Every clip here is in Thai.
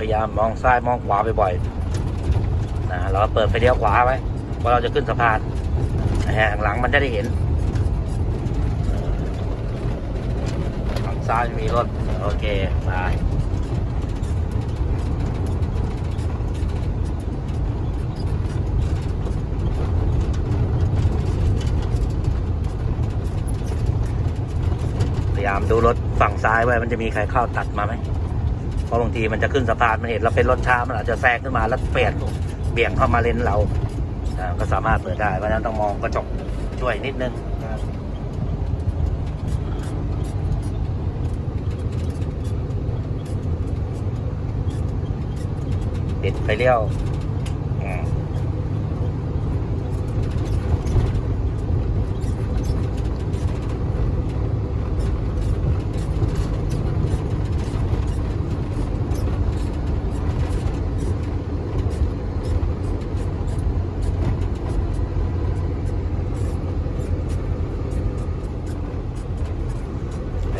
พยายามมองซ้ายมองขวาบ่อยๆนะเราเปิดไฟเลี้ยวขวาไว้เพราะเราจะขึ้นสะพานนะฮะข้างหลังมันจะได้เห็นข้างซ้ายมีรถ โอเคไปพยายามดูรถฝั่งซ้ายไว้มันจะมีใครเข้าตัดมาไหม เพราะบางทีมันจะขึ้นสะพานมันเห็นเราเป็นรถช้ามันอาจจะแซงขึ้นมาแล้วเปลี่ยนเบี่ยงเข้ามาเลนเราก็สามารถเปิดได้เพราะฉะนั้นต้องมองกระจกช่วยนิดนึงปิดไปเลี้ยวอืม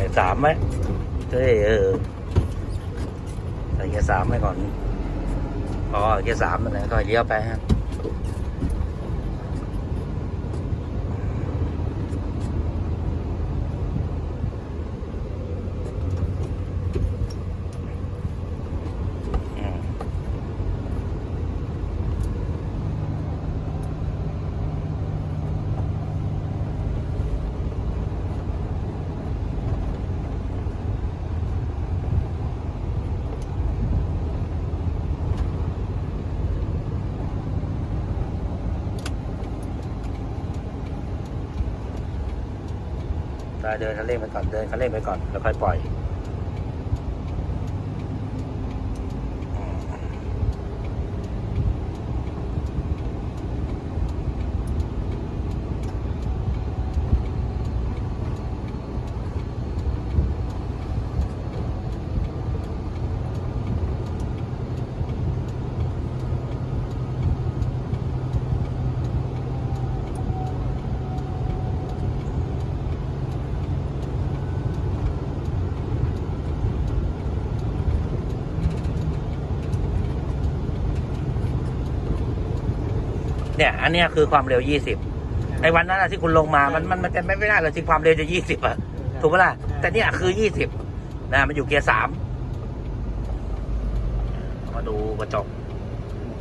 ใสามไหมเฮ้ยเออใส่เกียร์สามไว้ก่อนพอเกียร์สามนั่นแหละก็เลี้ยวไปฮะ ได้เดินคันเร่งไปก่อนเดินคันเร่งไปก่อนแล้วค่อยปล่อย เนี่ย อันเนี้ยคือความเร็วยี่สิบไอ้วันนั้นอะที่คุณลงมา มันมันมันเป็นไม่ได้เลยที่ความเร็วจะยี่สิบอะถูกปะล่ะแต่เนี่ยคือยี่สิบนะมันอยู่เกียร์สามมาดูกระจก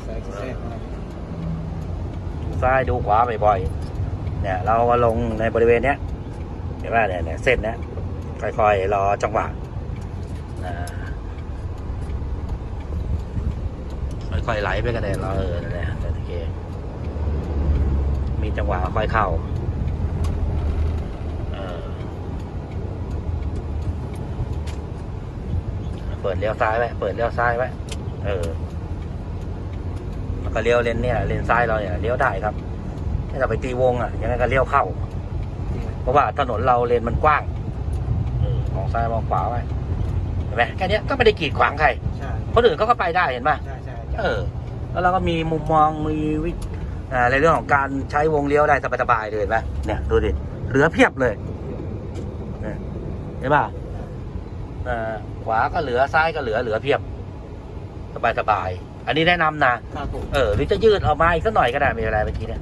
ใส่แทรกมาดูซ้ายดูขวาบ่อยๆเนี่ย เราก็ลงในบริเวณเนี้ยเห็นไหมเนี่ยเนี่ยเส้นเนี้ยค่อยๆรอจังหวะอ่าค่อยๆไหลไปกันเลยเราเออนั่นแหละโอเค มีจังหวะค่อยเข้าเออเปิดเลี้ยวซ้ายไว้ เปิดเลี้ยวซ้ายไว้ เออ แล้วก็เลี้ยวเลนเนี่ย เลนซ้ายเราเนี่ย เลี้ยวได้ครับ ถ้าเราไปตีวงอะ ยังไงก็เลี้ยวเข้า เพราะว่าถนนเราเลนมันกว้างเออมองซ้ายมองขวาไว้เห็นไหมแค่เนี้ยก็ไม่ได้กีดขวางใครใช่คนอื่นเขาก็ไปได้เห็นป่ะใช่ใช่เออ แล้วเราก็มีมุมมอง มีวิอ่า ในเรื่องของการใช้วงเลี้ยวได้สบายๆเลยเห็นไหมเนี่ยดูดิเหลือเพียบเลยเนี่ยเห็นป่ะอ่าขวาก็เหลือซ้ายก็เหลือเหลือเพียบ สบายๆอันนี้แนะนำนะครับผมเออหรือจะยืดออกมาอีกสักหน่อยก็ได้ไม่เป็นไรเมื่อกี้เนี่ย